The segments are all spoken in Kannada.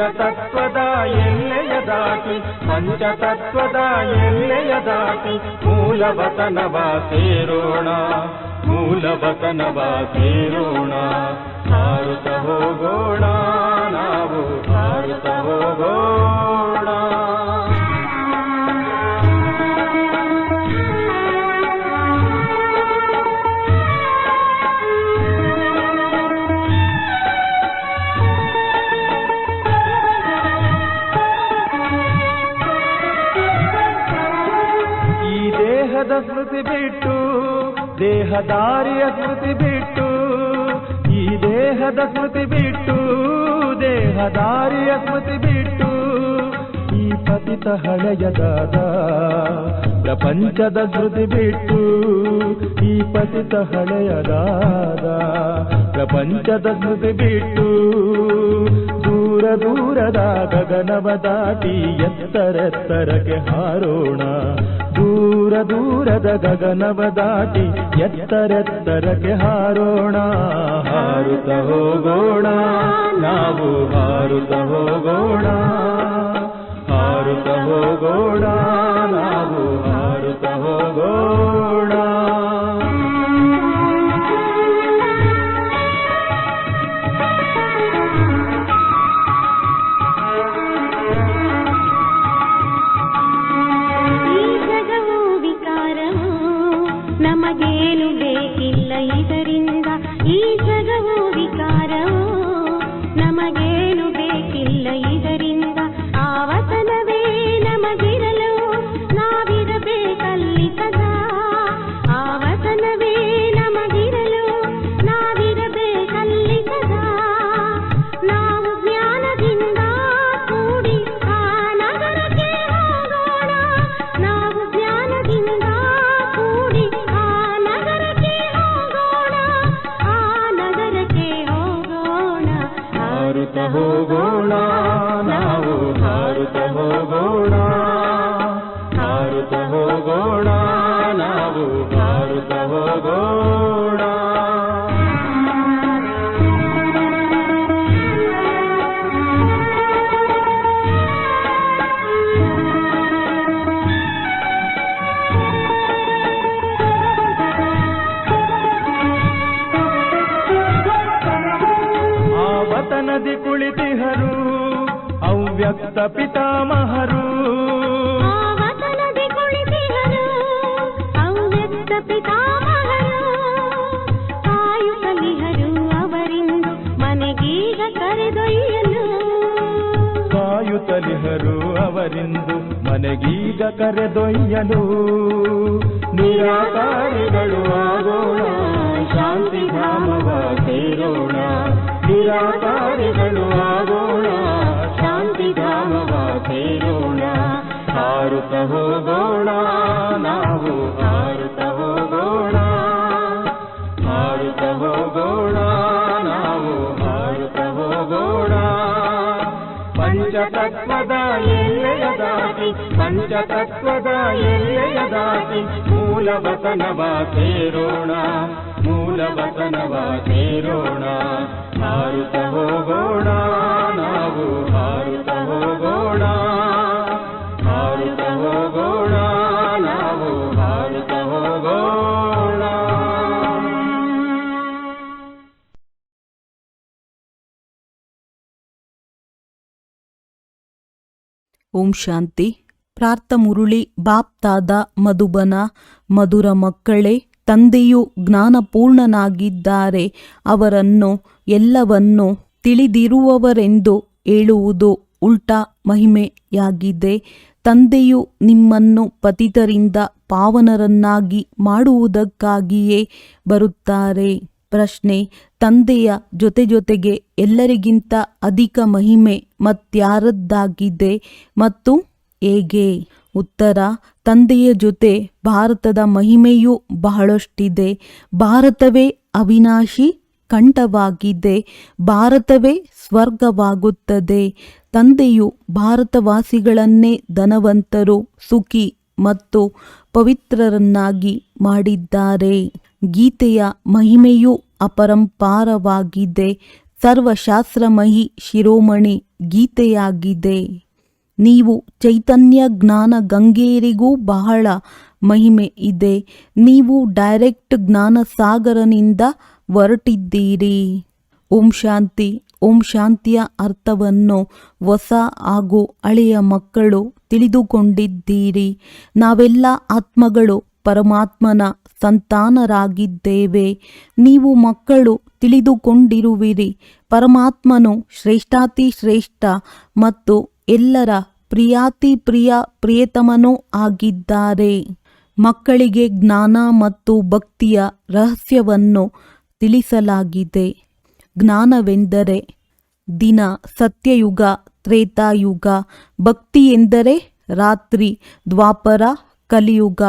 ಪಂಚತತ್ವದ ಎಲ್ಲೆಯ ದಾಟಿ ಪಂಚತತ್ವದ ಎಲ್ಲೆಯ ದಾಟಿ ಮೂಲವತನವ ಸೇರೋಣ ಮೂಲವತನವ ಸೇರೋಣ. ಹಾರುತ್ತ ಹೋಗೋಣ, ನಾವು ಹಾರುತ್ತ ಹೋಗೋಣ. ದೇಹದಾರಿಯ ಕೃತಿ ಬಿಟ್ಟು, ಈ ದೇಹದ ಕೃತಿ ಬಿಟ್ಟು ದೇಹದಾರಿಯ ಕೃತಿ ಬಿಟ್ಟು, ಈ ಪತಿತ ಹಳೆಯದಾದ ಪ್ರಪಂಚದ ಕೃತಿ ಬಿಟ್ಟು, ಈ ಪತಿತ ಹಳೆಯದಾದ ಪ್ರಪಂಚದ ಕೃತಿ ಬಿಟ್ಟು, ದೂರ ದೂರದ ಗಗನವ ದಾಟಿ ಎತ್ತರೆತ್ತರಕ್ಕೆ ಹಾರೋಣ. ದೂರ ದೂರದ ಗಗನವ ದಾಟಿ ಎತ್ತರೆತ್ತರಕ್ಕೆ ಹಾರೋಣ. ಹಾರುತ್ತ ಹೋಗೋಣ, ನಾವು ಹಾರುತ್ತ ಹೋಗೋಣ. ಹಾರುತ್ತ ಹೋಗೋಣ, ನಾವು ಹಾರುತ್ತ ಹೋಗೋಣ. ಇದರಿಂದ ಆವತನದಿ ಕುಳಿತಿಹರು ಅವ್ಯಕ್ತ ಪಿತಾಮಹರು. ಕಾಯುತ್ತಲಿಹರು ಅವರಿಂದು ಮನೆಗೀಗ ಕರೆದೊಯ್ಯಲು. ನಿರಾಕಾರಿಗಳು ಆಗೋಣ ಶಾಂತಿ ಧಾಮವ ಸೇರೋಣ. ನಿರಾಕಾರಿಗಳು ಆಗೋಣ. ಶಾಂತಿ ಧಾಮವ ಸೇರೋಣ. ಹಾರುತ್ತ ಹೋಗೋಣ. ನಾವು ಹಾರುತ್ತ ಹೋಗೋಣ. ಹಾರುತ್ತ ಹೋಗೋಣ. ನಾವು ಹಾರುತ್ತ ಹೋಗೋಣ. ಪಂಚತತ್ವದ ಎಲ್ಲೆಯ ದಾಟಿ ಪಂಚತತ್ವದ ಎಲ್ಲೆಯ ದಾಟಿ ಮೂಲವತನವ ಸೇರೋಣ. ಮೂಲವತನವ ಸೇರೋಣ. ಹಾರುತ್ತ ಹೋಗೋಣ, ನಾವು ಹಾರುತ್ತ ಹೋಗೋಣ. ಹಾರುತ್ತ ಹೋಗೋಣ, ನಾವು ಹಾರುತ್ತ ಹೋಗೋಣ. ಓಂ ಶಾಂತಿ. ಪ್ರಾರ್ಥ ಮುರುಳಿ ಬಾಪ್ತಾದ ಮಧುಬನ ಮಧುರ ಮಕ್ಕಳೇ ತಂದೆಯು ಜ್ಞಾನಪೂರ್ಣನಾಗಿದ್ದಾರೆ, ಅವರನ್ನು ಎಲ್ಲವನ್ನು ತಿಳಿದಿರುವವರೆಂದು ಹೇಳುವುದು ಉಲ್ಟಾ ಮಹಿಮೆಯಾಗಿದೆ. ತಂದೆಯು ನಿಮ್ಮನ್ನು ಪತಿತರಿಂದ ಪಾವನರನ್ನಾಗಿ ಮಾಡುವುದಕ್ಕಾಗಿಯೇ ಬರುತ್ತಾರೆ. ಪ್ರಶ್ನೆ, ತಂದೆಯ ಜೊತೆ ಜೊತೆಗೆ ಎಲ್ಲರಿಗಿಂತ ಅಧಿಕ ಮಹಿಮೆ ಮತ್ಯಾರದ್ದಾಗಿದೆ ಮತ್ತು ಹೇಗೆ? ಉತ್ತರ, ತಂದೆಯ ಜೊತೆ ಭಾರತದ ಮಹಿಮೆಯೂ ಬಹಳಷ್ಟಿದೆ. ಭಾರತವೇ ಅವಿನಾಶಿ ಕಂಠವಾಗಿದೆ. ಭಾರತವೇ ಸ್ವರ್ಗವಾಗುತ್ತದೆ. ತಂದೆಯು ಭಾರತವಾಸಿಗಳನ್ನೇ ಧನವಂತರು, ಸುಖಿ ಮತ್ತು ಪವಿತ್ರರನ್ನಾಗಿ ಮಾಡಿದ್ದಾರೆ. ಗೀತೆಯ ಮಹಿಮೆಯೂ ಅಪರಂಪಾರವಾಗಿದೆ. ಸರ್ವಶಾಸ್ತ್ರಮಹಿ ಶಿರೋಮಣಿ ಗೀತೆಯಾಗಿದೆ. ನೀವು ಚೈತನ್ಯ ಜ್ಞಾನ ಗಂಗೇರಿಗೂ ಬಹಳ ಮಹಿಮೆ ಇದೆ. ನೀವು ಡೈರೆಕ್ಟ್ ಜ್ಞಾನ ಸಾಗರನಿಂದ ಹೊರಟಿದ್ದೀರಿ. ಓಂ ಶಾಂತಿ, ಓಂ ಶಾಂತಿಯ ಅರ್ಥವನ್ನು ಹೊಸ ಹಾಗೂ ಹಳೆಯ ಮಕ್ಕಳು ತಿಳಿದುಕೊಂಡಿದ್ದೀರಿ. ನಾವೆಲ್ಲ ಆತ್ಮಗಳು, ಪರಮಾತ್ಮನ ಸಂತಾನರಾಗಿದ್ದೇವೆ. ನೀವು ಮಕ್ಕಳು ತಿಳಿದುಕೊಂಡಿರುವಿರಿ. ಪರಮಾತ್ಮನು ಶ್ರೇಷ್ಠಾತಿ ಶ್ರೇಷ್ಠ ಮತ್ತು ಎಲ್ಲರ ಪ್ರಿಯಾತಿ ಪ್ರಿಯ ಪ್ರಿಯತಮನೂ ಆಗಿದ್ದಾರೆ. ಮಕ್ಕಳಿಗೆ ಜ್ಞಾನ ಮತ್ತು ಭಕ್ತಿಯ ರಹಸ್ಯವನ್ನು ತಿಳಿಸಲಾಗಿದೆ. ಜ್ಞಾನವೆಂದರೆ ದಿನ, ಸತ್ಯಯುಗ, ತ್ರೇತಾಯುಗ, ಭಕ್ತಿ ಎಂದರೆ ರಾತ್ರಿ, ದ್ವಾಪರ, ಕಲಿಯುಗ.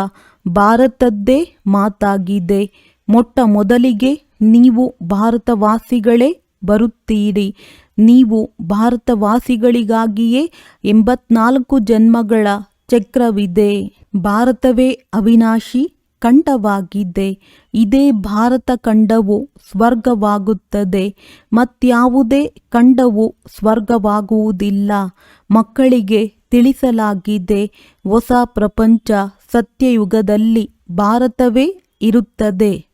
ಭಾರತದ್ದೇ ಮಾತಾಗಿದೆ. ಮೊಟ್ಟ ಮೊದಲಿಗೆ ನೀವು ಭಾರತವಾಸಿಗಳೇ ಬರುತ್ತೀರಿ. ನೀವು ಭಾರತವಾಸಿಗಳಿಗಾಗಿಯೇ ಎಂಬತ್ನಾಲ್ಕು ಜನ್ಮಗಳ ಚಕ್ರವಿದೆ. ಭಾರತವೇ ಅವಿನಾಶಿ ಕಂಡವಾಗಿದೆ ಇದೇ ಭಾರತ ಕಂಡವು ಸ್ವರ್ಗವಾಗುತ್ತದೆ. ಮತ್ಯಾವುದೇ ಖಂಡವು ಸ್ವರ್ಗವಾಗುವುದಿಲ್ಲ. ಮಕ್ಕಳಿಗೆ ತಿಳಿಸಲಾಗಿದೆ, ಹೊಸ ಪ್ರಪಂಚ ಸತ್ಯಯುಗದಲ್ಲಿ ಭಾರತವೇ ಇರುತ್ತದೆ.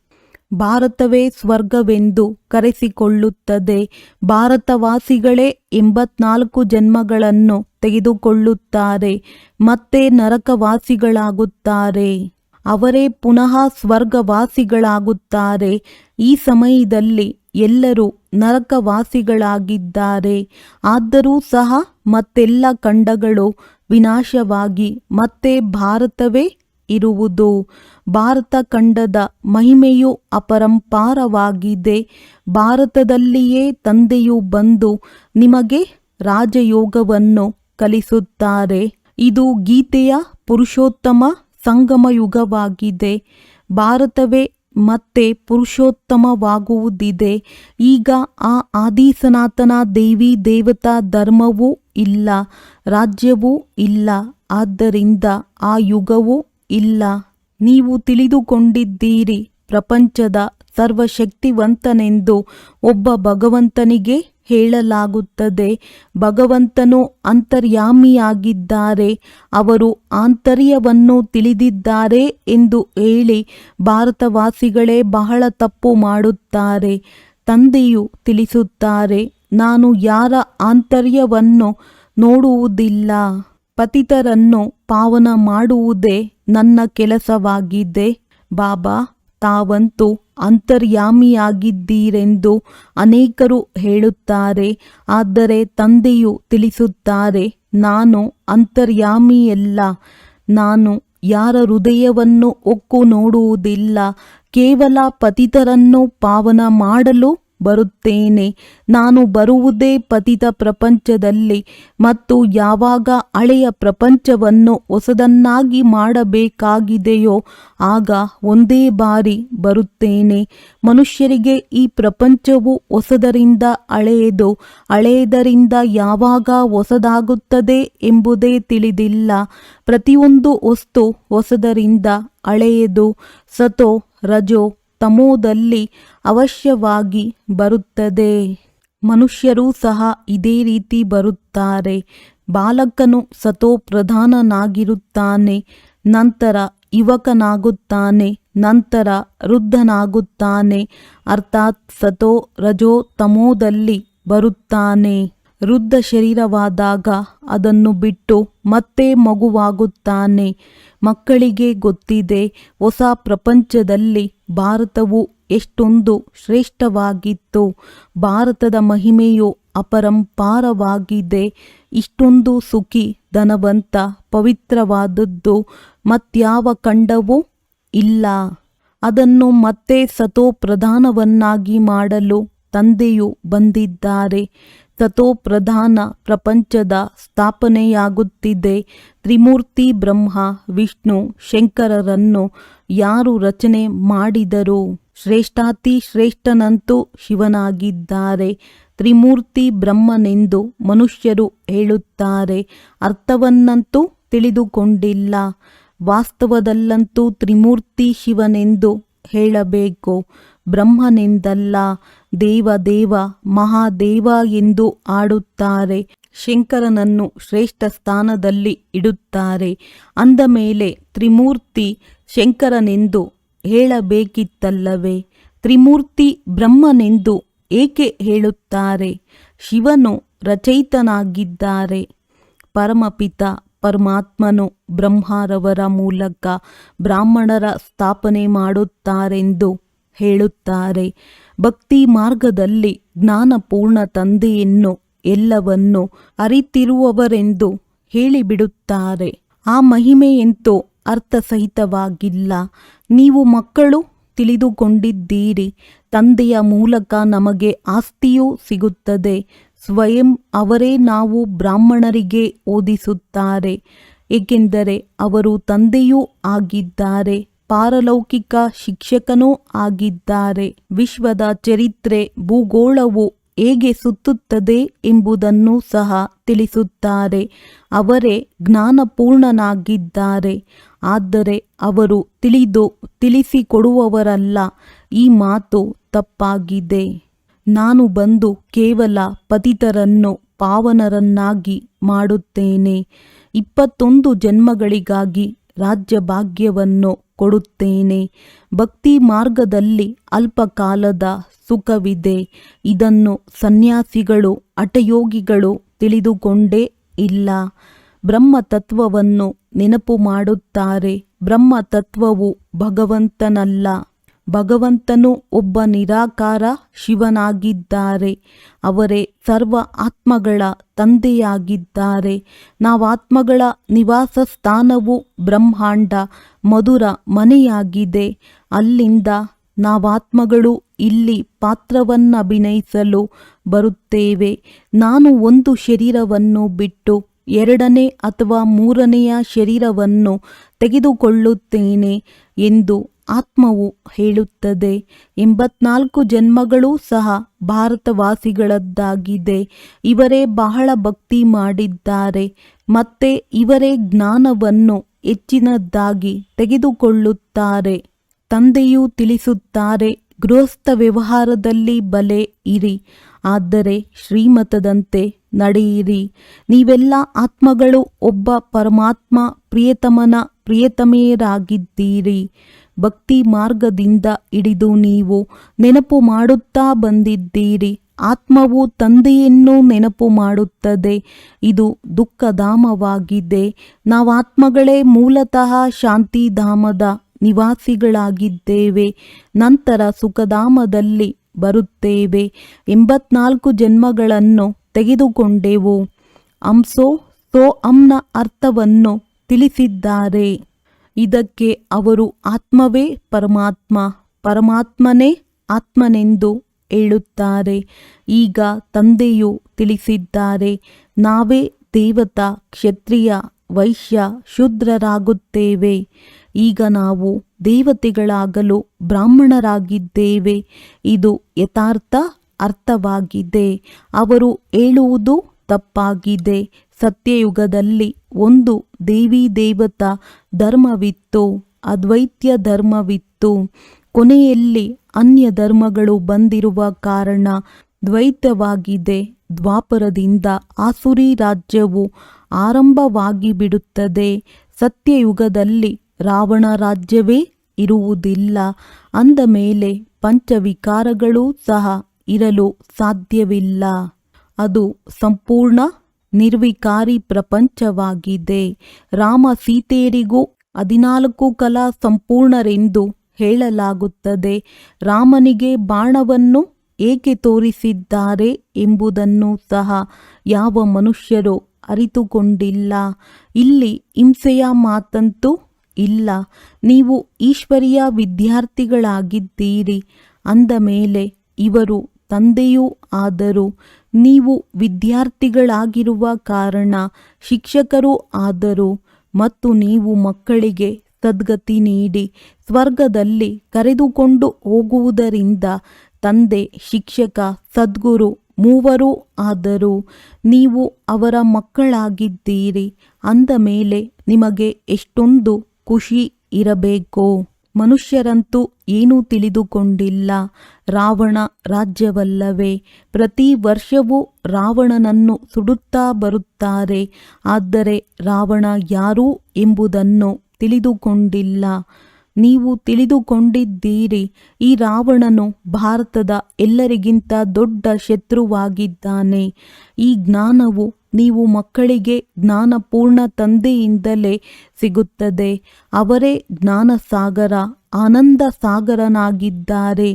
ಭಾರತವೇ ಸ್ವರ್ಗವೆಂದು ಕರೆಸಿಕೊಳ್ಳುತ್ತದೆ. ಭಾರತವಾಸಿಗಳೇ ಎಂಬತ್ನಾಲ್ಕು ಜನ್ಮಗಳನ್ನು ತೆಗೆದುಕೊಳ್ಳುತ್ತಾರೆ. ಮತ್ತೆ ನರಕವಾಸಿಗಳಾಗುತ್ತಾರೆ. ಅವರೇ ಪುನಃ ಸ್ವರ್ಗವಾಸಿಗಳಾಗುತ್ತಾರೆ. ಈ ಸಮಯದಲ್ಲಿ ಎಲ್ಲರೂ ನರಕವಾಸಿಗಳಾಗಿದ್ದಾರೆ. ಆದರೂ ಸಹ ಮತ್ತೆಲ್ಲ ಖಂಡಗಳು ವಿನಾಶವಾಗಿ ಮತ್ತೆ ಭಾರತವೇ ಇರುವುದು. ಭಾರತ ಖಂಡದ ಮಹಿಮೆಯು ಅಪರಂಪಾರವಾಗಿದೆ. ಭಾರತದಲ್ಲಿಯೇ ತಂದೆಯು ಬಂದು ನಿಮಗೆ ರಾಜಯೋಗವನ್ನು ಕಲಿಸುತ್ತಾರೆ. ಇದು ಗೀತೆಯ ಪುರುಷೋತ್ತಮ ಸಂಗಮ ಯುಗವಾಗಿದೆ ಭಾರತವೇ ಮತ್ತೆ ಪುರುಷೋತ್ತಮವಾಗುವುದಿದೆ. ಈಗ ಆ ಆದಿ ಸನಾತನ ದೇವಿ ದೇವತಾ ಧರ್ಮವೂ ಇಲ್ಲ, ರಾಜ್ಯವೂ ಇಲ್ಲ. ಆದ್ದರಿಂದ ಆ ಯುಗವೂ ಇಲ್ಲ, ನೀವು ತಿಳಿದುಕೊಂಡಿದ್ದೀರಿ, ಪ್ರಪಂಚದ ಸರ್ವಶಕ್ತಿವಂತನೆಂದು ಒಬ್ಬ ಭಗವಂತನಿಗೆ ಹೇಳಲಾಗುತ್ತದೆ. ಭಗವಂತನು ಅಂತರ್ಯಾಮಿಯಾಗಿದ್ದಾರೆ, ಅವರು ಆಂತರ್ಯವನ್ನು ತಿಳಿದಿದ್ದಾರೆ ಎಂದು ಹೇಳಿ ಭಾರತವಾಸಿಗಳೇ ಬಹಳ ತಪ್ಪು ಮಾಡುತ್ತಾರೆ. ತಂದೆಯು ತಿಳಿಸುತ್ತಾರೆ, ನಾನು ಯಾರ ಆಂತರ್ಯವನ್ನು ನೋಡುವುದಿಲ್ಲ, ಪತಿತರನ್ನು ಪಾವನ ಮಾಡುವುದೇ ನನ್ನ ಕೆಲಸವಾಗಿದೆ ಬಾಬಾ, ತಾವಂತೂ ಅಂತರ್ಯಾಮಿಯಾಗಿದ್ದೀರೆಂದು ಅನೇಕರು ಹೇಳುತ್ತಾರೆ. ಆದರೆ ತಂದೆಯು ತಿಳಿಸುತ್ತಾರೆ, ನಾನು ಅಂತರ್ಯಾಮಿಯಲ್ಲ. ನಾನು ಯಾರ ಹೃದಯವನ್ನು ಒಕ್ಕು ನೋಡುವುದಿಲ್ಲ. ಕೇವಲ ಪತಿತರನ್ನು ಪಾವನ ಮಾಡಲು ಬರುತ್ತೇನೆ. ನಾನು ಬರುವುದೇ ಪತಿತ ಪ್ರಪಂಚದಲ್ಲಿ ಮತ್ತು ಯಾವಾಗ ಹಳೆಯ ಪ್ರಪಂಚವನ್ನು ಹೊಸದನ್ನಾಗಿ ಮಾಡಬೇಕಾಗಿದೆಯೋ ಆಗ ಒಂದೇ ಬಾರಿ ಬರುತ್ತೇನೆ. ಮನುಷ್ಯರಿಗೆ ಈ ಪ್ರಪಂಚವು ಹೊಸದರಿಂದ ಹಳೆಯದು, ಹಳೆಯದರಿಂದ ಯಾವಾಗ ಹೊಸದಾಗುತ್ತದೆ ಎಂಬುದೇ ತಿಳಿದಿಲ್ಲ. ಪ್ರತಿಯೊಂದು ವಸ್ತು ಹೊಸದರಿಂದ ಹಳೆಯದು. ಸತೋ ರಜೋ. ತಮೋದಲ್ಲಿ ಅವಶ್ಯವಾಗಿ ಬರುತ್ತದೆ. ಮನುಷ್ಯರೂ ಸಹ ಇದೇ ರೀತಿ ಬರುತ್ತಾರೆ. ಬಾಲಕನು ಸತೋ ಪ್ರಧಾನನಾಗಿರುತ್ತಾನೆ, ನಂತರ ಯುವಕನಾಗುತ್ತಾನೆ, ನಂತರ ವೃದ್ಧನಾಗುತ್ತಾನೆ, ಅರ್ಥಾತ್ ಸತೋ ರಜೋ ತಮೋದಲ್ಲಿ ಬರುತ್ತಾನೆ. ವೃದ್ಧ ಶರೀರವಾದಾಗ ಅದನ್ನು ಬಿಟ್ಟು ಮತ್ತೆ ಮಗುವಾಗುತ್ತಾನೆ. ಮಕ್ಕಳಿಗೆ ಗೊತ್ತಿದೆ, ಹೊಸ ಪ್ರಪಂಚದಲ್ಲಿ ಭಾರತವು ಎಷ್ಟೊಂದು ಶ್ರೇಷ್ಠವಾಗಿತ್ತು, ಭಾರತದ ಮಹಿಮೆಯು ಅಪರಂಪಾರವಾಗಿದೆ. ಇಷ್ಟೊಂದು ಸುಖಿ, ಧನವಂತ, ಪವಿತ್ರವಾದದ್ದು ಮತ್ಯಾವ ಖಂಡವೂ ಇಲ್ಲ. ಅದನ್ನು ಮತ್ತೆ ಸತೋ ಪ್ರಧಾನವನ್ನಾಗಿ ಮಾಡಲು ತಂದೆಯು ಬಂದಿದ್ದಾರೆ. ಸತೋ ಪ್ರಧಾನ ಪ್ರಪಂಚದ ಸ್ಥಾಪನೆಯಾಗುತ್ತಿದೆ. ತ್ರಿಮೂರ್ತಿ ಬ್ರಹ್ಮ, ವಿಷ್ಣು, ಶಂಕರರನ್ನು ಯಾರು ರಚನೆ ಮಾಡಿದರು ಶ್ರೇಷ್ಠಾತಿ ಶ್ರೇಷ್ಠನಂತೂ ಶಿವನಾಗಿದ್ದಾರೆ. ತ್ರಿಮೂರ್ತಿ ಬ್ರಹ್ಮನೆಂದು ಮನುಷ್ಯರು ಹೇಳುತ್ತಾರೆ. ಅರ್ಥವನ್ನಂತೂ ತಿಳಿದುಕೊಂಡಿಲ್ಲ. ವಾಸ್ತವದಲ್ಲಂತೂ ತ್ರಿಮೂರ್ತಿ ಶಿವನೆಂದು ಹೇಳಬೇಕು. ಬ್ರಹ್ಮನೆಂದಲ್ಲ ದೇವ ದೇವ ಮಹಾದೇವ ಎಂದು ಆಡುತ್ತಾರೆ. ಶಂಕರನನ್ನು ಶ್ರೇಷ್ಠ ಸ್ಥಾನದಲ್ಲಿ ಇಡುತ್ತಾರೆ. ಅಂದ ಮೇಲೆ ತ್ರಿಮೂರ್ತಿ ಶಂಕರನೆಂದು ಹೇಳಬೇಕಿತ್ತಲ್ಲವೇ? ತ್ರಿಮೂರ್ತಿ ಬ್ರಹ್ಮನೆಂದು ಏಕೆ ಹೇಳುತ್ತಾರೆ? ಶಿವನು ರಚಯಿತನಾಗಿದ್ದಾರೆ. ಪರಮಪಿತ ಪರಮಾತ್ಮನು ಬ್ರಹ್ಮರವರ ಮೂಲಕ ಬ್ರಾಹ್ಮಣರ ಸ್ಥಾಪನೆ ಮಾಡುತ್ತಾರೆಂದು ಹೇಳುತ್ತಾರೆ. ಭಕ್ತಿ ಮಾರ್ಗದಲ್ಲಿ ಜ್ಞಾನಪೂರ್ಣ ತಂದೆಯನ್ನು ಎಲ್ಲವನ್ನು ಅರಿತಿರುವವರೆಂದು ಹೇಳಿಬಿಡುತ್ತಾರೆ. ಆ ಮಹಿಮೆಯಂತೂ ಅರ್ಥಸಹಿತವಾಗಿಲ್ಲ. ನೀವು ಮಕ್ಕಳು ತಿಳಿದುಕೊಂಡಿದ್ದೀರಿ. ತಂದೆಯ ಮೂಲಕ ನಮಗೆ ಆಸ್ತಿಯೂ ಸಿಗುತ್ತದೆ. ಸ್ವಯಂ ಅವರೇ ನಾವು ಬ್ರಾಹ್ಮಣರಿಗೆ ಓದಿಸುತ್ತಾರೆ. ಏಕೆಂದರೆ ಅವರು ತಂದೆಯೂ ಆಗಿದ್ದಾರೆ. ಪಾರಲೌಕಿಕ ಶಿಕ್ಷಕನೂ ಆಗಿದ್ದಾರೆ. ವಿಶ್ವದ ಚರಿತ್ರೆ, ಭೂಗೋಳವು ಹೇಗೆ ಸುತ್ತುತ್ತದೆ ಎಂಬುದನ್ನು ಸಹ ತಿಳಿಸುತ್ತಾರೆ. ಅವರೇ ಜ್ಞಾನಪೂರ್ಣನಾಗಿದ್ದಾರೆ. ಆದರೆ ಅವರು ತಿಳಿದು ತಿಳಿಸಿಕೊಡುವವರಲ್ಲ. ಈ ಮಾತು ತಪ್ಪಾಗಿದೆ. ನಾನು ಬಂದು ಕೇವಲ ಪತಿತರನ್ನು ಪಾವನರನ್ನಾಗಿ ಮಾಡುತ್ತೇನೆ. ಇಪ್ಪತ್ತೊಂದು ಜನ್ಮಗಳಿಗಾಗಿ ರಾಜ್ಯ ಭಾಗ್ಯವನ್ನು ಕೊಡುತ್ತೇನೆ. ಭಕ್ತಿ ಮಾರ್ಗದಲ್ಲಿ ಅಲ್ಪಕಾಲದ ಸುಖವಿದೆ. ಇದನ್ನು ಸನ್ಯಾಸಿಗಳು, ಹಠಯೋಗಿಗಳು ತಿಳಿದುಕೊಂಡೇ ಇಲ್ಲ. ಬ್ರಹ್ಮತತ್ವವನ್ನು ನೆನಪು ಮಾಡುತ್ತಾರೆ. ಬ್ರಹ್ಮತತ್ವವು ಭಗವಂತನಲ್ಲ. ಭಗವಂತನು ಒಬ್ಬ ನಿರಾಕಾರ ಶಿವನಾಗಿದ್ದಾರೆ. ಅವರೇ ಸರ್ವ ಆತ್ಮಗಳ ತಂದೆಯಾಗಿದ್ದಾರೆ. ನಾವಾತ್ಮಗಳ ನಿವಾಸ ಸ್ಥಾನವು ಬ್ರಹ್ಮಾಂಡ ಮಧುರ ಮನೆಯಾಗಿದೆ. ಅಲ್ಲಿಂದ ನಾವಾತ್ಮಗಳು ಇಲ್ಲಿ ಪಾತ್ರವನ್ನಭಿನಯಿಸಲು ಬರುತ್ತೇವೆ. ನಾನು ಒಂದು ಶರೀರವನ್ನು ಬಿಟ್ಟು ಎರಡನೇ ಅಥವಾ ಮೂರನೆಯ ಶರೀರವನ್ನು ತೆಗೆದುಕೊಳ್ಳುತ್ತೇನೆ ಎಂದು ಆತ್ಮವು ಹೇಳುತ್ತದೆ. ಎಂಬತ್ನಾಲ್ಕು ಜನ್ಮಗಳೂ ಸಹ ಭಾರತವಾಸಿಗಳದ್ದಾಗಿದೆ. ಇವರೇ ಬಹಳ ಭಕ್ತಿ ಮಾಡಿದ್ದಾರೆ. ಮತ್ತೆ ಇವರೇ ಜ್ಞಾನವನ್ನು ಹೆಚ್ಚಿನದ್ದಾಗಿ ತೆಗೆದುಕೊಳ್ಳುತ್ತಾರೆ. ತಂದೆಯು ತಿಳಿಸುತ್ತಾರೆ, ಗೃಹಸ್ಥ ವ್ಯವಹಾರದಲ್ಲಿ ಬಲೆ ಇರಿ, ಆದರೆ ಶ್ರೀಮತದಂತೆ ನಡೆಯಿರಿ. ನೀವೆಲ್ಲ ಆತ್ಮಗಳು, ಒಬ್ಬ ಪರಮಾತ್ಮ, ಪ್ರಿಯತಮನ, ಪ್ರಿಯತಮೆಯರಾಗಿದ್ದೀರಿ. ಭಕ್ತಿ ಮಾರ್ಗದಿಂದ ಹಿಡಿದು ನೀವು ನೆನಪು ಮಾಡುತ್ತಾ ಬಂದಿದ್ದೀರಿ. ಆತ್ಮವು ತಂದೆಯನ್ನು ನೆನಪು ಮಾಡುತ್ತದೆ. ಇದು ದುಃಖಧಾಮವಾಗಿದೆ. ನಾವಾತ್ಮಗಳೇ ಮೂಲತಃ ಶಾಂತಿಧಾಮದ ನಿವಾಸಿಗಳಾಗಿದ್ದೇವೆ. ನಂತರ ಸುಖಧಾಮದಲ್ಲಿ ಬರುತ್ತೇವೆ. ಎಂಬತ್ನಾಲ್ಕು ಜನ್ಮಗಳನ್ನು ತೆಗೆದುಕೊಂಡೆವು. ಅಂಸೋ ಸೋ ಅಂನ ಅರ್ಥವನ್ನು ತಿಳಿಸಿದ್ದಾರೆ. ಇದಕ್ಕೆ ಅವರು ಆತ್ಮವೇ ಪರಮಾತ್ಮ, ಪರಮಾತ್ಮನೇ ಆತ್ಮನೆಂದು ಹೇಳುತ್ತಾರೆ. ಈಗ ತಂದೆಯು ತಿಳಿಸಿದ್ದಾರೆ, ನಾವೇ ದೇವತಾ ಕ್ಷತ್ರಿಯ ವೈಶ್ಯ ಶೂದ್ರರಾಗುತ್ತೇವೆ. ಈಗ ನಾವು ದೇವತೆಗಳಾಗಲು ಬ್ರಾಹ್ಮಣರಾಗಿದ್ದೇವೆ. ಇದು ಯಥಾರ್ಥ ಅರ್ಥವಾಗಿದೆ. ಅವರು ಹೇಳುವುದು ತಪ್ಪಾಗಿದೆ. ಸತ್ಯಯುಗದಲ್ಲಿ ಒಂದು ದೇವಿ ದೇವತಾ ಧರ್ಮವಿತ್ತು, ಅದ್ವೈತ್ಯ ಧರ್ಮವಿತ್ತು. ಕೊನೆಯಲ್ಲಿ ಅನ್ಯ ಧರ್ಮಗಳು ಬಂದಿರುವ ಕಾರಣ ದ್ವೈತವಾಗಿದೆ. ದ್ವಾಪರದಿಂದ ಆಸುರಿ ರಾಜ್ಯವು ಆರಂಭವಾಗಿ ಬಿಡುತ್ತದೆ. ಸತ್ಯಯುಗದಲ್ಲಿ ರಾವಣ ರಾಜ್ಯವೇ ಇರುವುದಿಲ್ಲ. ಅಂದ ಮೇಲೆ ಪಂಚವಿಕಾರಗಳೂ ಸಹ ಇರಲು ಸಾಧ್ಯವಿಲ್ಲ. ಅದು ಸಂಪೂರ್ಣ ನಿರ್ವಿಕಾರಿ ಪ್ರಪಂಚವಾಗಿದೆ. ರಾಮ ಸೀತೆಯರಿಗೂ ಹದಿನಾಲ್ಕು ಕಲಾ ಸಂಪೂರ್ಣರೆಂದು ಹೇಳಲಾಗುತ್ತದೆ. ರಾಮನಿಗೆ ಬಾಣವನ್ನು ಏಕೆ ತೋರಿಸಿದ್ದಾರೆ ಎಂಬುದನ್ನು ಸಹ ಯಾವ ಮನುಷ್ಯರು ಅರಿತುಕೊಂಡಿಲ್ಲ. ಇಲ್ಲಿ ಹಿಂಸೆಯ ಮಾತಂತೂ ಇಲ್ಲ. ನೀವು ಈಶ್ವರಿಯ ವಿದ್ಯಾರ್ಥಿಗಳಾಗಿದ್ದೀರಿ. ಅಂದ ಮೇಲೆ ಇವರು ತಂದೆಯೂ ಆದರು. ನೀವು ವಿದ್ಯಾರ್ಥಿಗಳಾಗಿರುವ ಕಾರಣ ಶಿಕ್ಷಕರು ಆದರು ಮತ್ತು ನೀವು ಮಕ್ಕಳಿಗೆ ಸದ್ಗತಿ ನೀಡಿ ಸ್ವರ್ಗದಲ್ಲಿ ಕರೆದುಕೊಂಡು ಹೋಗುವುದರಿಂದ ತಂದೆ, ಶಿಕ್ಷಕ, ಸದ್ಗುರು ಮೂವರೂ ಆದರೂ ನೀವು ಅವರ ಮಕ್ಕಳಾಗಿದ್ದೀರಿ. ಅಂದ ಮೇಲೆ ನಿಮಗೆ ಎಷ್ಟೊಂದು ಖುಷಿ ಇರಬೇಕೋ. ಮನುಷ್ಯರಂತೂ ಏನೂ ತಿಳಿದುಕೊಂಡಿಲ್ಲ. ರಾವಣ ರಾಜ್ಯವಲ್ಲವೇ? ಪ್ರತಿ ವರ್ಷವೂ ರಾವಣನನ್ನು ಸುಡುತ್ತಾ ಬರುತ್ತಾರೆ. ಆದರೆ ರಾವಣ ಯಾರು ಎಂಬುದನ್ನು ತಿಳಿದುಕೊಂಡಿಲ್ಲ. ನೀವು ತಿಳಿದುಕೊಂಡಿದ್ದೀರಿ. ಈ ರಾವಣನು ಭಾರತದ ಎಲ್ಲರಿಗಿಂತ ದೊಡ್ಡ ಶತ್ರುವಾಗಿದ್ದಾನೆ. ಈ ಜ್ಞಾನವು ನೀವು ಮಕ್ಕಳಿಗೆ ಜ್ಞಾನಪೂರ್ಣ ತಂದೆಯಿಂದಲೇ ಸಿಗುತ್ತದೆ. ಅವರೇ ಜ್ಞಾನಸಾಗರ ಆನಂದ ಸಾಗರನಾಗಿದ್ದಾರೆ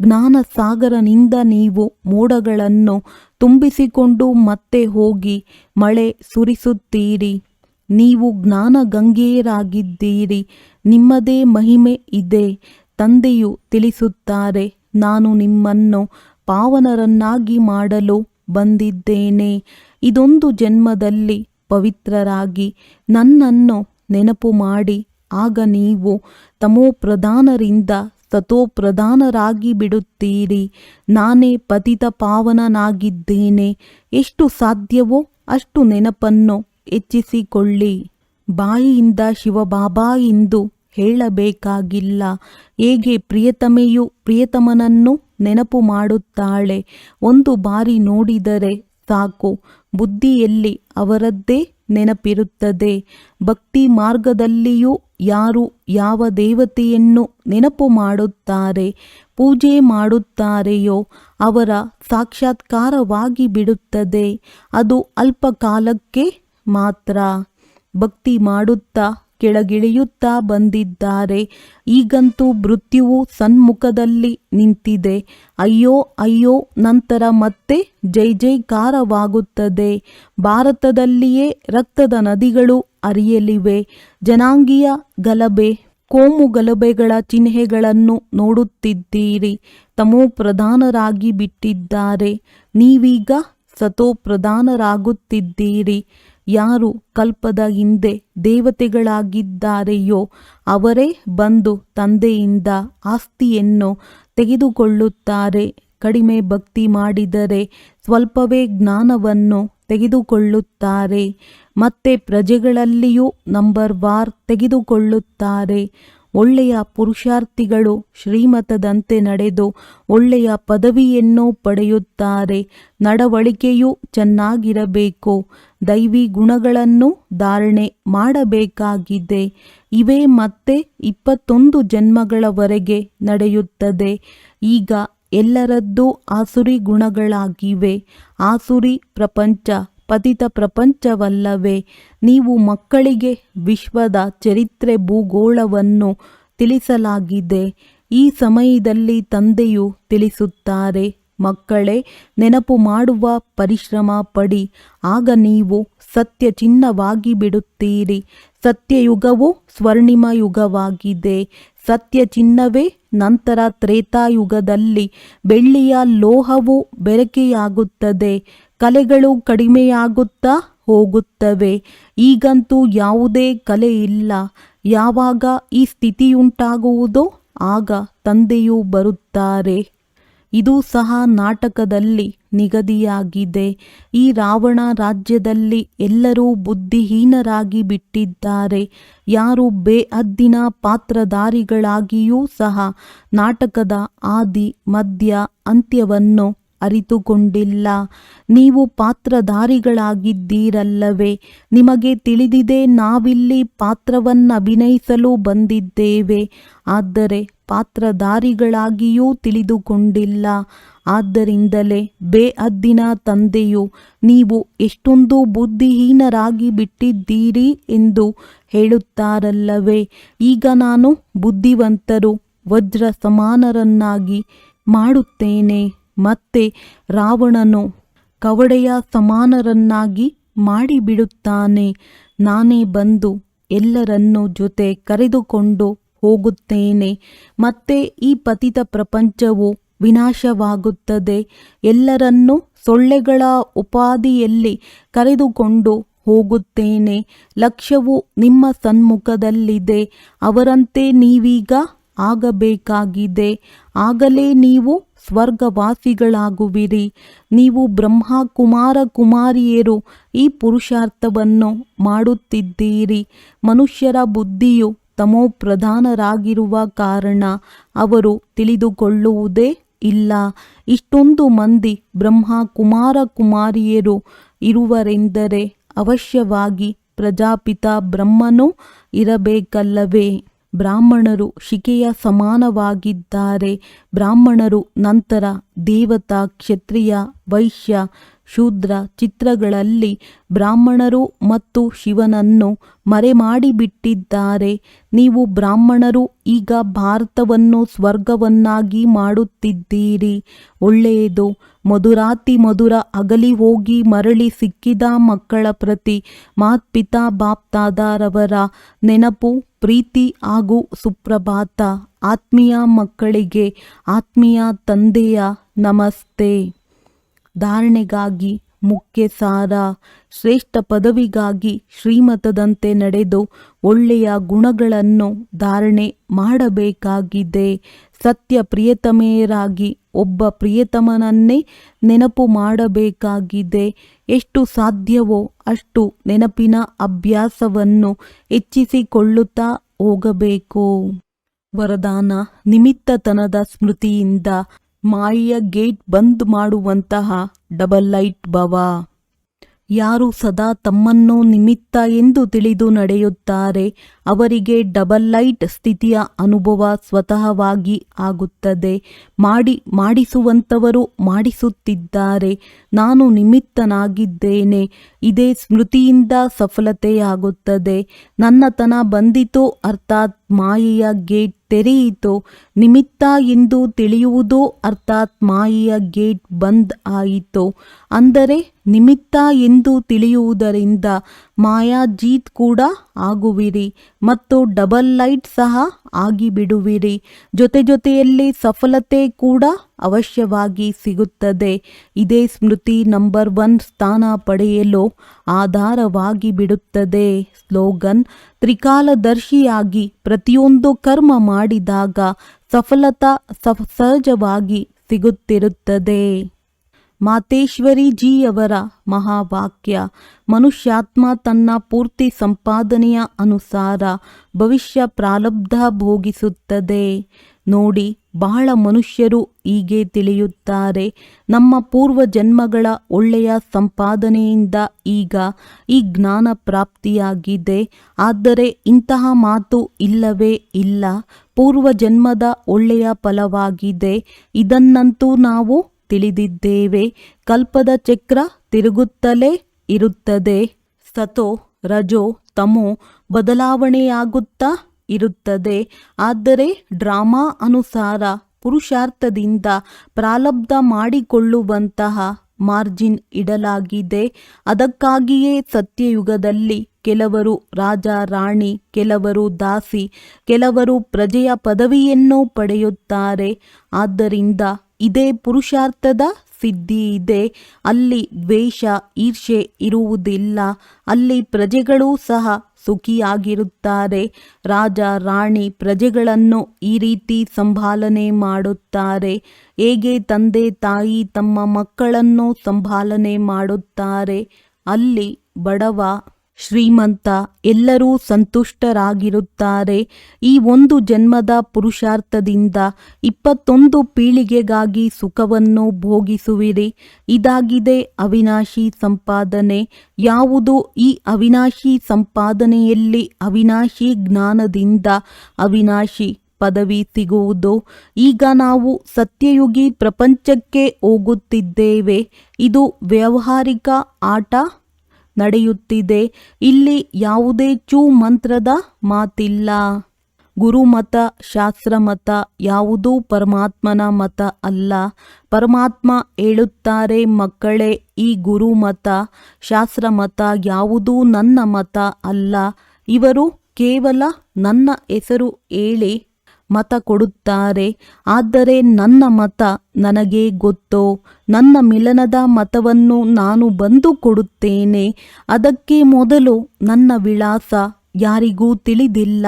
ಜ್ಞಾನಸಾಗರನಿಂದ ನೀವು ಮೋಡಗಳನ್ನು ತುಂಬಿಸಿಕೊಂಡು ಮತ್ತೆ ಹೋಗಿ ಮಳೆ ಸುರಿಸುತ್ತೀರಿ. ನೀವು ಜ್ಞಾನ ಗಂಗೆಯರಾಗಿದ್ದೀರಿ ನಿಮ್ಮದೇ ಮಹಿಮೆ ಇದೆ, ತಂದೆಯು ತಿಳಿಸುತ್ತಾರೆ. ನಾನು ನಿಮ್ಮನ್ನು ಪಾವನರನ್ನಾಗಿ ಮಾಡಲು ಬಂದಿದ್ದೇನೆ. ಇದೊಂದು ಜನ್ಮದಲ್ಲಿ ಪವಿತ್ರರಾಗಿ ನನ್ನನ್ನು ನೆನಪು ಮಾಡಿ, ಆಗ ನೀವು ತಮೋಪ್ರಧಾನರಿಂದ ಸತೋಪ್ರಧಾನರಾಗಿ ಬಿಡುತ್ತೀರಿ. ನಾನೇ ಪತಿತ ಪಾವನನಾಗಿದ್ದೇನೆ. ಎಷ್ಟು ಸಾಧ್ಯವೋ ಅಷ್ಟು ನೆನಪನ್ನು ಹೆಚ್ಚಿಸಿಕೊಳ್ಳಿ. ಬಾಯಿಯಿಂದ ಶಿವಬಾಬಾ ಎಂದು ಹೇಳಬೇಕಾಗಿಲ್ಲ. ಹೇಗೆ ಪ್ರಿಯತಮೆಯು ಪ್ರಿಯತಮನನ್ನು ನೆನಪು ಮಾಡುತ್ತಾಳೆ. ಒಂದು ಬಾರಿ ನೋಡಿದರೆ ಸಾಕು. ಬುದ್ಧಿಯಲ್ಲಿ ಅವರದ್ದೇ ನೆನಪಿರುತ್ತದೆ. ಭಕ್ತಿ ಮಾರ್ಗದಲ್ಲಿಯೂ ಯಾರು ಯಾವ ದೇವತೆಯನ್ನು ನೆನಪು ಮಾಡುತ್ತಾರೆ, ಪೂಜೆ ಮಾಡುತ್ತಾರೆಯೋ ಅವರ ಸಾಕ್ಷಾತ್ಕಾರವಾಗಿ ಬಿಡುತ್ತದೆ. ಅದು ಅಲ್ಪ ಕಾಲಕ್ಕೆ ಮಾತ್ರ. ಭಕ್ತಿ ಮಾಡುತ್ತಾ ಕೆಳಗಿಳಿಯುತ್ತಾ ಬಂದಿದ್ದಾರೆ. ಈಗಂತೂ ಮೃತ್ಯುವು ಸನ್ಮುಖದಲ್ಲಿ ನಿಂತಿದೆ. ಅಯ್ಯೋ ಅಯ್ಯೋ, ನಂತರ ಮತ್ತೆ ಜೈ ಜೈಕಾರವಾಗುತ್ತದೆ. ಭಾರತದಲ್ಲಿಯೇ ರಕ್ತದ ನದಿಗಳು ಅರಿಯಲಿವೆ ಜನಾಂಗೀಯ ಗಲಭೆ, ಕೋಮು ಗಲಭೆಗಳ ಚಿಹ್ನೆಗಳನ್ನು ನೋಡುತ್ತಿದ್ದೀರಿ. ತಮೋ ಪ್ರಧಾನರಾಗಿ ಬಿಟ್ಟಿದ್ದಾರೆ. ನೀವೀಗ ಸತೋಪ್ರಧಾನರಾಗುತ್ತಿದ್ದೀರಿ ಯಾರು ಕಲ್ಪದ ಹಿಂದೆ ದೇವತೆಗಳಾಗಿದ್ದಾರೆಯೋ ಅವರೇ ಬಂದು ತಂದೆಯಿಂದ ಆಸ್ತಿಯನ್ನು ತೆಗೆದುಕೊಳ್ಳುತ್ತಾರೆ. ಕಡಿಮೆ ಭಕ್ತಿ ಮಾಡಿದರೆ ಸ್ವಲ್ಪವೇ ಜ್ಞಾನವನ್ನು ತೆಗೆದುಕೊಳ್ಳುತ್ತಾರೆ. ಮತ್ತೆ ಪ್ರಜೆಗಳಲ್ಲಿಯೂ ನಂಬರ್ ವಾರ್ ತೆಗೆದುಕೊಳ್ಳುತ್ತಾರೆ. ಒಳ್ಳೆಯ ಪುರುಷಾರ್ಥಿಗಳು ಶ್ರೀಮತದಂತೆ ನಡೆದು ಒಳ್ಳೆಯ ಪದವಿಯನ್ನು ಪಡೆಯುತ್ತಾರೆ. ನಡವಳಿಕೆಯೂ ಚೆನ್ನಾಗಿರಬೇಕು. ದೈವಿ ಗುಣಗಳನ್ನು ಧಾರಣೆ ಮಾಡಬೇಕಾಗಿದೆ. ಇವೇ ಮತ್ತೆ ಇಪ್ಪತ್ತೊಂದು ಜನ್ಮಗಳವರೆಗೆ ನಡೆಯುತ್ತದೆ. ಈಗ ಎಲ್ಲರದ್ದೂ ಆಸುರಿ ಗುಣಗಳಾಗಿವೆ. ಆಸುರಿ ಪ್ರಪಂಚ ಪತಿತ ಪ್ರಪಂಚವಲ್ಲವೇ, ನೀವು ಮಕ್ಕಳಿಗೆ ವಿಶ್ವದ ಚರಿತ್ರೆ ಭೂಗೋಳವನ್ನು ತಿಳಿಸಲಾಗಿದೆ. ಈ ಸಮಯದಲ್ಲಿ ತಂದೆಯು ತಿಳಿಸುತ್ತಾರೆ, ಮಕ್ಕಳೇ, ನೆನಪು ಮಾಡುವ ಪರಿಶ್ರಮ ಪಡಿ, ಆಗ ನೀವು ಸತ್ಯ ಚಿನ್ನವಾಗಿ ಬಿಡುತ್ತೀರಿ ಸತ್ಯಯುಗವು ಸ್ವರ್ಣಿಮ ಯುಗವಾಗಿದೆ ಸತ್ಯ ಚಿನ್ನವೇ ನಂತರ ತ್ರೇತಾಯುಗದಲ್ಲಿ ಬೆಳ್ಳಿಯ ಲೋಹವು ಬೆರಕೆಯಾಗುತ್ತದೆ. ಕಲೆಗಳು ಕಡಿಮೆಯಾಗುತ್ತಾ ಹೋಗುತ್ತವೆ. ಈಗಂತೂ ಯಾವುದೇ ಕಲೆ ಇಲ್ಲ. ಯಾವಾಗ ಈ ಸ್ಥಿತಿಯುಂಟಾಗುವುದೋ ಆಗ ತಂದೆಯು ಬರುತ್ತಾರೆ. ಇದು ಸಹ ನಾಟಕದಲ್ಲಿ ನಿಗದಿಯಾಗಿದೆ. ಈ ರಾವಣ ರಾಜ್ಯದಲ್ಲಿ ಎಲ್ಲರೂ ಬುದ್ಧಿಹೀನರಾಗಿ ಬಿಟ್ಟಿದ್ದಾರೆ. ಯಾರು ಬೇಅದ್ದಿನ ಪಾತ್ರಧಾರಿಗಳಾಗಿಯೂ ಸಹ ನಾಟಕದ ಆದಿ, ಮಧ್ಯ, ಅಂತ್ಯವನ್ನು ಅರಿತುಕೊಂಡಿಲ್ಲ. ನೀವು ಪಾತ್ರಧಾರಿಗಳಾಗಿದ್ದೀರಲ್ಲವೇ? ನಿಮಗೆ ತಿಳಿದಿದೆ ನಾವಿಲ್ಲಿ ಪಾತ್ರವನ್ನು ಅಭಿನಯಿಸಲು ಬಂದಿದ್ದೇವೆ. ಆದರೆ ಪಾತ್ರಧಾರಿಗಳಾಗಿಯೂ ತಿಳಿದುಕೊಂಡಿಲ್ಲ. ಆದ್ದರಿಂದಲೇ ಬೇಅದ್ದಿನ ತಂದೆಯು, ನೀವು ಎಷ್ಟೊಂದು ಬುದ್ಧಿಹೀನರಾಗಿ ಬಿಟ್ಟಿದ್ದೀರಿ ಎಂದು ಹೇಳುತ್ತಾರಲ್ಲವೇ. ಈಗ ನಾನು ಬುದ್ಧಿವಂತರು ವಜ್ರ ಸಮಾನರನ್ನಾಗಿ ಮಾಡುತ್ತೇನೆ. ಮತ್ತೆ ರಾವಣನು ಕವಡೆಯ ಸಮಾನರನ್ನಾಗಿ ಮಾಡಿಬಿಡುತ್ತಾನೆ. ನಾನೇ ಬಂದು ಎಲ್ಲರನ್ನೂ ಜೊತೆ ಕರೆದುಕೊಂಡು ಹೋಗುತ್ತೇನೆ. ಮತ್ತೆ ಈ ಪತಿತ ಪ್ರಪಂಚವು ವಿನಾಶವಾಗುತ್ತದೆ. ಎಲ್ಲರನ್ನೂ ಸೊಳ್ಳೆಗಳ ಉಪಾಧಿಯಲ್ಲಿ ಕರೆದುಕೊಂಡು ಹೋಗುತ್ತೇನೆ. ಲಕ್ಷ್ಯವು ನಿಮ್ಮ ಸನ್ಮುಖದಲ್ಲಿದೆ. ಅವರಂತೆ ನೀವೀಗ ಆಗಬೇಕಾಗಿದೆ. ಆಗಲೇ ನೀವು ಸ್ವರ್ಗವಾಸಿಗಳಾಗುವಿರಿ. ನೀವು ಬ್ರಹ್ಮ ಕುಮಾರ ಕುಮಾರಿಯರು, ಈ ಪುರುಷಾರ್ಥವನ್ನು ಮಾಡುತ್ತಿದ್ದೀರಿ. ಮನುಷ್ಯರ ಬುದ್ಧಿಯು ತಮೋಪ್ರಧಾನರಾಗಿರುವ ಕಾರಣ ಅವರು ತಿಳಿದುಕೊಳ್ಳುವುದೇ ಇಲ್ಲ. ಇಷ್ಟೊಂದು ಮಂದಿ ಬ್ರಹ್ಮ ಕುಮಾರ ಕುಮಾರಿಯರು ಇರುವರೆಂದರೆ ಅವಶ್ಯವಾಗಿ ಪ್ರಜಾಪಿತ ಬ್ರಹ್ಮನೂ ಇರಬೇಕಲ್ಲವೇ? ಬ್ರಾಹ್ಮಣರು ಶಿಕೆಯ ಸಮಾನವಾಗಿದ್ದಾರೆ. ಬ್ರಾಹ್ಮಣರು ನಂತರ ದೇವತಾ ಕ್ಷತ್ರಿಯ ವೈಶ್ಯ ಶೂದ್ರ ಚಿತ್ರಗಳಲ್ಲಿ ಬ್ರಾಹ್ಮಣರು ಮತ್ತು ಶಿವನನ್ನು ಮರೆಮಾಡಿಬಿಟ್ಟಿದ್ದಾರೆ. ನೀವು ಬ್ರಾಹ್ಮಣರು ಈಗ ಭಾರತವನ್ನು ಸ್ವರ್ಗವನ್ನಾಗಿ ಮಾಡುತ್ತಿದ್ದೀರಿ. ಒಳ್ಳೆಯದು, ಮಧುರಾತಿ ಮಧುರ ಅಗಲಿ ಹೋಗಿ ಮರಳಿ ಸಿಕ್ಕಿದ ಮಕ್ಕಳ ಪ್ರತಿ ಮಾತ್ಪಿತಾ ಬಾಪ್ತಾದಾರವರ ನೆನಪು, ಪ್ರೀತಿ ಹಾಗೂ ಸುಪ್ರಭಾತ. ಆತ್ಮೀಯ ಮಕ್ಕಳಿಗೆ ಆತ್ಮೀಯ ತಂದೆಯ ನಮಸ್ತೆ. ಧಾರಣೆಗಾಗಿ ಮುಖ್ಯ ಸಾರ, ಶ್ರೇಷ್ಠ ಪದವಿಗಾಗಿ ಶ್ರೀಮತದಂತೆ ನಡೆದು ಒಳ್ಳೆಯ ಗುಣಗಳನ್ನು ಧಾರಣೆ ಮಾಡಬೇಕಾಗಿದೆ. ಸತ್ಯ ಪ್ರಿಯತಮೆಯರಾಗಿ ಒಬ್ಬ ಪ್ರಿಯತಮನನ್ನೇ ನೆನಪು ಮಾಡಬೇಕಾಗಿದೆ. ಎಷ್ಟು ಸಾಧ್ಯವೋ ಅಷ್ಟು ನೆನಪಿನ ಅಭ್ಯಾಸವನ್ನು ಹೆಚ್ಚಿಸಿಕೊಳ್ಳುತ್ತಾ ಹೋಗಬೇಕು. ವರದಾನ ನಿಮಿತ್ತತನದ ಸ್ಮೃತಿಯಿಂದ ಮಾಯೆಯ ಗೇಟ್ ಬಂದ್ ಮಾಡುವಂತಹ ಡಬಲ್ ಲೈಟ್ ಭವ. ಯಾರು ಸದಾ ತಮ್ಮನ್ನು ನಿಮಿತ್ತ ಎಂದು ತಿಳಿದು ನಡೆಯುತ್ತಾರೆ, ಅವರಿಗೆ ಡಬಲ್ ಲೈಟ್ ಸ್ಥಿತಿಯ ಅನುಭವ ಸ್ವತಃವಾಗಿ ಆಗುತ್ತದೆ. ಮಾಡಿ ಮಾಡಿಸುವಂಥವರು ಮಾಡಿಸುತ್ತಿದ್ದಾರೆ. ನಾನು ನಿಮಿತ್ತನಾಗಿದ್ದೇನೆ. ಇದೇ ಸ್ಮೃತಿಯಿಂದ ಸಫಲತೆಯಾಗುತ್ತದೆ. ನನ್ನತನ ಬಂದಿತು, ಅರ್ಥಾತ್ ಮಾಯೆಯ ಗೇಟ್ ತೆರೆಯಿತು. ನಿಮಿತ್ತ ಎಂದು ತಿಳಿಯುವುದು, ಅರ್ಥಾತ್ ಮಾಯೆಯ ಗೇಟ್ ಬಂದ್ ಆಯಿತು. ಅಂದರೆ, ನಿಮಿತ್ತ ಎಂದು ತಿಳಿಯುವುದರಿಂದ ಮಾಯಾಜೀತ್ ಕೂಡ ಆಗುವಿರಿ. ಮತ್ತು ಡಬಲ್ ಲೈಟ್ ಸಹ ಆಗಿಬಿಡುವಿರಿ. ಜೊತೆ ಜೊತೆಯಲ್ಲಿ ಸಫಲತೆ ಕೂಡ ಅವಶ್ಯವಾಗಿ ಸಿಗುತ್ತದೆ. ಇದೇ ಸ್ಮೃತಿ ನಂಬರ್ ಒನ್ ಸ್ಥಾನ ಪಡೆಯಲು ಆಧಾರವಾಗಿ ಬಿಡುತ್ತದೆ ಸ್ಲೋಗನ್, ತ್ರಿಕಾಲದರ್ಶಿಯಾಗಿ ಪ್ರತಿಯೊಂದು ಕರ್ಮ ಮಾಡಿದಾಗ ಸಫಲತಾ ಸಫ ಸಹಜವಾಗಿ ಸಿಗುತ್ತಿರುತ್ತದೆ. ಮಾತೇಶ್ವರಿಜಿಯವರ ಮಹಾವಾಕ್ಯ, ಮನುಷ್ಯಾತ್ಮ ತನ್ನ ಪೂರ್ತಿ ಸಂಪಾದನೆಯ ಅನುಸಾರ ಭವಿಷ್ಯ ಪ್ರಾರಬ್ಧ ಭೋಗಿಸುತ್ತದೆ. ನೋಡಿ, ಬಹಳ ಮನುಷ್ಯರು ಹೀಗೆ ತಿಳಿಯುತ್ತಾರೆ. ನಮ್ಮ ಪೂರ್ವ ಜನ್ಮಗಳ ಒಳ್ಳೆಯ ಸಂಪಾದನೆಯಿಂದ ಈಗ ಈ ಜ್ಞಾನ ಪ್ರಾಪ್ತಿಯಾಗಿದೆ. ಆದರೆ ಇಂತಹ ಮಾತು ಇಲ್ಲವೇ ಇಲ್ಲ. ಪೂರ್ವ ಜನ್ಮದ ಒಳ್ಳೆಯ ಫಲವಾಗಿದೆ. ಇದನ್ನಂತೂ ನಾವು ತಿಳಿದಿದ್ದೇವೆ. ಕಲ್ಪದ ಚಕ್ರ ತಿರುಗುತ್ತಲೇ ಇರುತ್ತದೆ. ಸತೋ ರಜೋ ತಮೋ ಬದಲಾವಣೆಯಾಗುತ್ತಾ ಇರುತ್ತದೆ. ಆದರೆ ಡ್ರಾಮಾ ಅನುಸಾರ ಪುರುಷಾರ್ಥದಿಂದ ಪ್ರಾಲಬ್ಧ ಮಾಡಿಕೊಳ್ಳುವಂತಹ ಮಾರ್ಜಿನ್ ಇಡಲಾಗಿದೆ. ಅದಕ್ಕಾಗಿಯೇ ಸತ್ಯಯುಗದಲ್ಲಿ ಕೆಲವರು ರಾಜ, ರಾಣಿ, ಕೆಲವರು ದಾಸಿ, ಕೆಲವರು ಪ್ರಜೆಯ ಪದವಿಯನ್ನು ಪಡೆಯುತ್ತಾರೆ. ಆದ್ದರಿಂದ ಇದೇ ಪುರುಷಾರ್ಥದ ಸಿದ್ಧಿ ಇದೆ. ಅಲ್ಲಿ ದ್ವೇಷ ಈರ್ಷೆ ಇರುವುದಿಲ್ಲ. ಅಲ್ಲಿ ಪ್ರಜೆಗಳೂ ಸಹ ಸುಖಿಯಾಗಿರುತ್ತಾರೆ. ರಾಜ, ರಾಣಿ ಪ್ರಜೆಗಳನ್ನು ಈ ರೀತಿ ಸಂಭಾಲನೆ ಮಾಡುತ್ತಾರೆ. ಹೇಗೆ ತಂದೆ, ತಾಯಿ ತಮ್ಮ ಮಕ್ಕಳನ್ನು ಸಂಭಾಲನೆ ಮಾಡುತ್ತಾರೆ? ಅಲ್ಲಿ ಬಡವ ಶ್ರೀಮಂತ ಎಲ್ಲರೂ ಸಂತುಷ್ಟರಾಗಿರುತ್ತಾರೆ. ಈ ಒಂದು ಜನ್ಮದ ಪುರುಷಾರ್ಥದಿಂದ ಇಪ್ಪತ್ತೊಂದು ಪೀಳಿಗೆಗಾಗಿ ಸುಖವನ್ನು ಭೋಗಿಸುವಿರಿ. ಇದಾಗಿದೆ ಅವಿನಾಶಿ ಸಂಪಾದನೆ. ಯಾವುದು ಈ ಅವಿನಾಶಿ ಸಂಪಾದನೆಯಲ್ಲಿ ಅವಿನಾಶಿ ಜ್ಞಾನದಿಂದ ಅವಿನಾಶಿ ಪದವಿ ಸಿಗುವುದು? ಈಗ ನಾವು ಸತ್ಯಯುಗಿ ಪ್ರಪಂಚಕ್ಕೆ ಹೋಗುತ್ತಿದ್ದೇವೆ. ಇದು ವ್ಯಾವಹಾರಿಕ ಆಟ? ನಡೆಯುತ್ತಿದೆ. ಇಲ್ಲಿ ಯಾವುದೇ ಚೂ ಮಂತ್ರದ ಮಾತಿಲ್ಲ. ಗುರುಮತ, ಶಾಸ್ತ್ರಮತ ಯಾವುದೂ ಪರಮಾತ್ಮನ ಮತ ಅಲ್ಲ. ಪರಮಾತ್ಮ ಹೇಳುತ್ತಾರೆ, ಮಕ್ಕಳೇ, ಈ ಗುರುಮತ, ಶಾಸ್ತ್ರಮತ ಯಾವುದೂ ನನ್ನ ಮತ ಅಲ್ಲ. ಇವರು ಕೇವಲ ನನ್ನ ಹೆಸರು ಹೇಳಿ ಮತ ಕೊಡುತ್ತಾರೆ. ಆದರೆ ನನ್ನ ಮತ ನನಗೆ ಗೊತ್ತೋ? ನನ್ನ ಮಿಲನದ ಮತವನ್ನು ನಾನು ಬಂದು ಕೊಡುತ್ತೇನೆ. ಅದಕ್ಕೆ ಮೊದಲು ನನ್ನ ವಿಳಾಸ ಯಾರಿಗೂ ತಿಳಿದಿಲ್ಲ.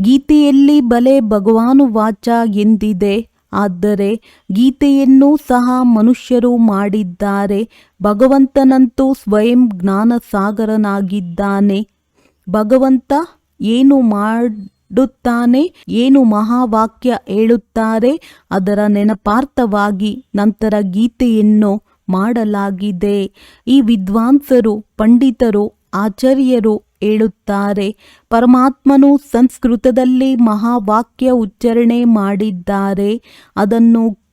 ಗೀತೆಯಲ್ಲಿ ಬಲೆ ಭಗವಾನು ವಾಚ ಎಂದಿದೆ. ಆದರೆ ಗೀತೆಯನ್ನು ಸಹ ಮನುಷ್ಯರು ಮಾಡಿದ್ದಾರೆ. ಭಗವಂತನಂತೂ ಸ್ವಯಂ ಜ್ಞಾನ ಸಾಗರನಾಗಿದ್ದಾನೆ ಭಗವಂತ ಏನು ಮಾಡುತ್ತಾನೆ ಏನು ಮಹಾವಾಕ್ಯ ಹೇಳುತ್ತಾರೆ? ಅದರ ನೆನಪಾರ್ಥವಾಗಿ ನಂತರ ಗೀತೆಯನ್ನು ಮಾಡಲಾಗಿದೆ. ಈ ವಿದ್ವಾಂಸರು, ಪಂಡಿತರು, ಆಚಾರ್ಯರು ಹೇಳುತ್ತಾರೆ, ಪರಮಾತ್ಮನು ಸಂಸ್ಕೃತದಲ್ಲಿ ಮಹಾವಾಕ್ಯ ಉಚ್ಚಾರಣೆ ಮಾಡಿದ್ದಾರೆ. ಅದನ್ನು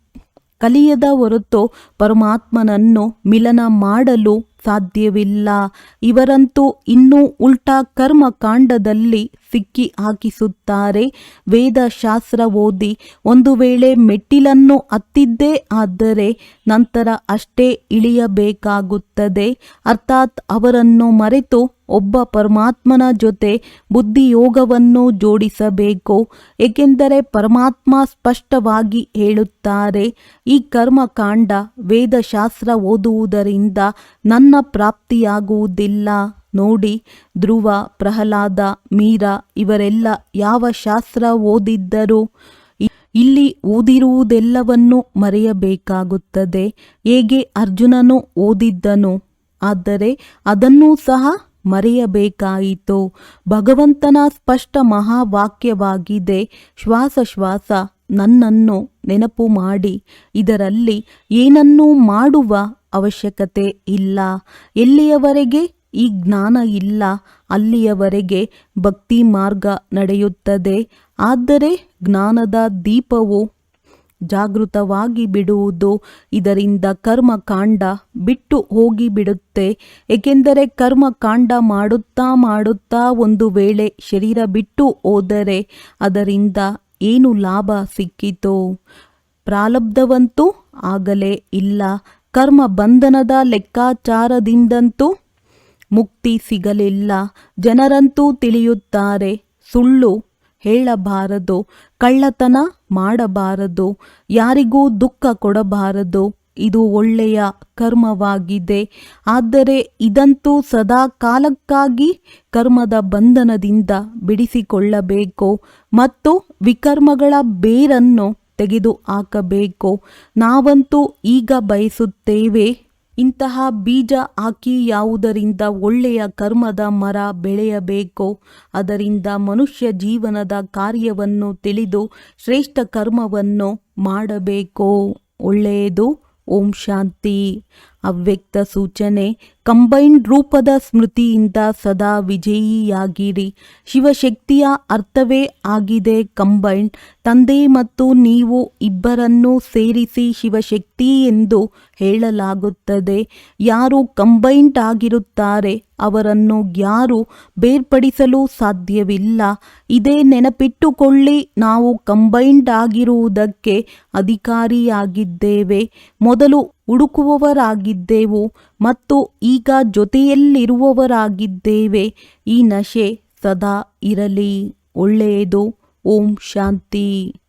ಕಲಿಯದ ಹೊರತು ಪರಮಾತ್ಮನನ್ನು ಮಿಲನ ಮಾಡಲು ಸಾಧ್ಯವಿಲ್ಲ. ಇವರಂತೂ ಇನ್ನೂ ಉಲ್ಟಾ ಕರ್ಮಕಾಂಡದಲ್ಲಿ ಸಿಕ್ಕಿ ಹಾಕಿಸುತ್ತಾರೆ. ವೇದಶಾಸ್ತ್ರ ಓದಿ ಒಂದು ವೇಳೆ ಮೆಟ್ಟಿಲನ್ನು ಹತ್ತಿದ್ದೇ ಆದರೆ ನಂತರ ಅಷ್ಟೇ ಇಳಿಯಬೇಕಾಗುತ್ತದೆ. ಅರ್ಥಾತ್ ಅವರನ್ನು ಮರೆತು ಒಬ್ಬ ಪರಮಾತ್ಮನ ಜೊತೆ ಬುದ್ಧಿಯೋಗವನ್ನು ಜೋಡಿಸಬೇಕು. ಏಕೆಂದರೆ ಪರಮಾತ್ಮ ಸ್ಪಷ್ಟವಾಗಿ ಹೇಳುತ್ತಾರೆ, ಈ ಕರ್ಮಕಾಂಡ ವೇದಶಾಸ್ತ್ರ ಓದುವುದರಿಂದ ನನ್ನ ಪ್ರಾಪ್ತಿಯಾಗುವುದಿಲ್ಲ. ನೋಡಿ ಧ್ರುವ, ಪ್ರಹ್ಲಾದ, ಮೀರಾ ಇವರೆಲ್ಲ ಯಾವ ಶಾಸ್ತ್ರ ಓದಿದ್ದರೂ? ಇಲ್ಲಿ ಓದಿರುವುದೆಲ್ಲವನ್ನು ಮರೆಯಬೇಕಾಗುತ್ತದೆ. ಹೇಗೆ ಅರ್ಜುನನು ಓದಿದ್ದನು? ಆದರೆ ಅದನ್ನೂ ಸಹ ಮರೆಯಬೇಕಾಯಿತು. ಭಗವಂತನ ಸ್ಪಷ್ಟ ಮಹಾವಾಕ್ಯವಾಗಿದೆ, ಶ್ವಾಸಶ್ವಾಸ ಶ್ವಾಸ ನನ್ನನ್ನು ನೆನಪು ಮಾಡಿ, ಇದರಲ್ಲಿ ಏನನ್ನೂ ಮಾಡುವ ಅವಶ್ಯಕತೆ ಇಲ್ಲ. ಎಲ್ಲಿಯವರೆಗೆ ಈ ಜ್ಞಾನ ಇಲ್ಲ, ಅಲ್ಲಿಯವರೆಗೆ ಭಕ್ತಿ ಮಾರ್ಗ ನಡೆಯುತ್ತದೆ. ಆದರೆ ಜ್ಞಾನದ ದೀಪವು ಜಾಗೃತವಾಗಿ ಬಿಡುವುದು ಇದರಿಂದ ಕರ್ಮಕಾಂಡ ಬಿಟ್ಟು ಹೋಗಿ ಬಿಡುತ್ತೆ ಏಕೆಂದರೆ ಕರ್ಮಕಾಂಡ ಮಾಡುತ್ತಾ ಮಾಡುತ್ತಾ ಒಂದು ವೇಳೆ ಶರೀರ ಬಿಟ್ಟು ಹೋದರೆ ಅದರಿಂದ ಏನು ಲಾಭ ಸಿಕ್ಕಿತು? ಪ್ರಾಲಬ್ಧವಂತೂ ಆಗಲೇ ಇಲ್ಲ. ಕರ್ಮ ಬಂಧನದ ಲೆಕ್ಕಾಚಾರದಿಂದಂತೂ ಮುಕ್ತಿ ಸಿಗಲಿಲ್ಲ. ಜನರಂತೂ ತಿಳಿಯುತ್ತಾರೆ, ಸುಳ್ಳು ಹೇಳಬಾರದು, ಕಳ್ಳತನ ಮಾಡಬಾರದು, ಯಾರಿಗೂ ದುಃಖ ಕೊಡಬಾರದು. ಇದು ಒಳ್ಳೆಯ ಕರ್ಮವಾಗಿದೆ. ಆದರೆ ಇದಂತೂ ಸದಾ ಕಾಲಕ್ಕಾಗಿ ಕರ್ಮದ ಬಂಧನದಿಂದ ಬಿಡಿಸಿಕೊಳ್ಳಬೇಕು ಮತ್ತು ವಿಕರ್ಮಗಳ ಬೇರನ್ನು ತೆಗೆದು ಹಾಕಬೇಕು ನಾವಂತೂ ಈಗ ಬಯಸುತ್ತೇವೆ ಇಂತಹ ಬೀಜ ಹಾಕಿ ಯಾವುದರಿಂದ ಒಳ್ಳೆಯ ಕರ್ಮದ ಮರ ಬೆಳೆಯಬೇಕೋ, ಅದರಿಂದ ಮನುಷ್ಯ ಜೀವನದ ಕಾರ್ಯವನ್ನು ತಿಳಿದು ಶ್ರೇಷ್ಠ ಕರ್ಮವನ್ನು ಮಾಡಬೇಕು. ಒಳ್ಳೆಯದು. ಓಂ ಶಾಂತಿ. ಅವ್ಯಕ್ತ ಸೂಚನೆ, ಕಂಬೈನ್ಡ್ ರೂಪದ ಸ್ಮೃತಿಯಿಂದ ಸದಾ ವಿಜಯಿಯಾಗಿರಿ. ಶಿವಶಕ್ತಿಯ ಅರ್ಥವೇ ಆಗಿದೆ ಕಂಬೈನ್ಡ್. ತಂದೆ ಮತ್ತು ನೀವು ಇಬ್ಬರನ್ನು ಸೇರಿಸಿ ಶಿವಶಕ್ತಿ ಎಂದು ಹೇಳಲಾಗುತ್ತದೆ. ಯಾರು ಕಂಬೈನ್ಡ್ ಆಗಿರುತ್ತಾರೆ, ಅವರನ್ನು ಯಾರು ಬೇರ್ಪಡಿಸಲು ಸಾಧ್ಯವಿಲ್ಲ. ಇದೇ ನೆನಪಿಟ್ಟುಕೊಳ್ಳಿ, ನಾವು ಕಂಬೈನ್ಡ್ ಆಗಿರುವುದಕ್ಕೆ ಅಧಿಕಾರಿಯಾಗಿದ್ದೇವೆ. ಮೊದಲು ಹುಡುಕುವವರಾಗಿದ್ದೆವು ಮತ್ತು ಈಗ ಜೊತೆಯಲ್ಲಿರುವವರಾಗಿದ್ದೇವೆ ಈ ನಶೆ ಸದಾ ಇರಲಿ. ಒಳ್ಳೆಯದು. ಓಂ ಶಾಂತಿ.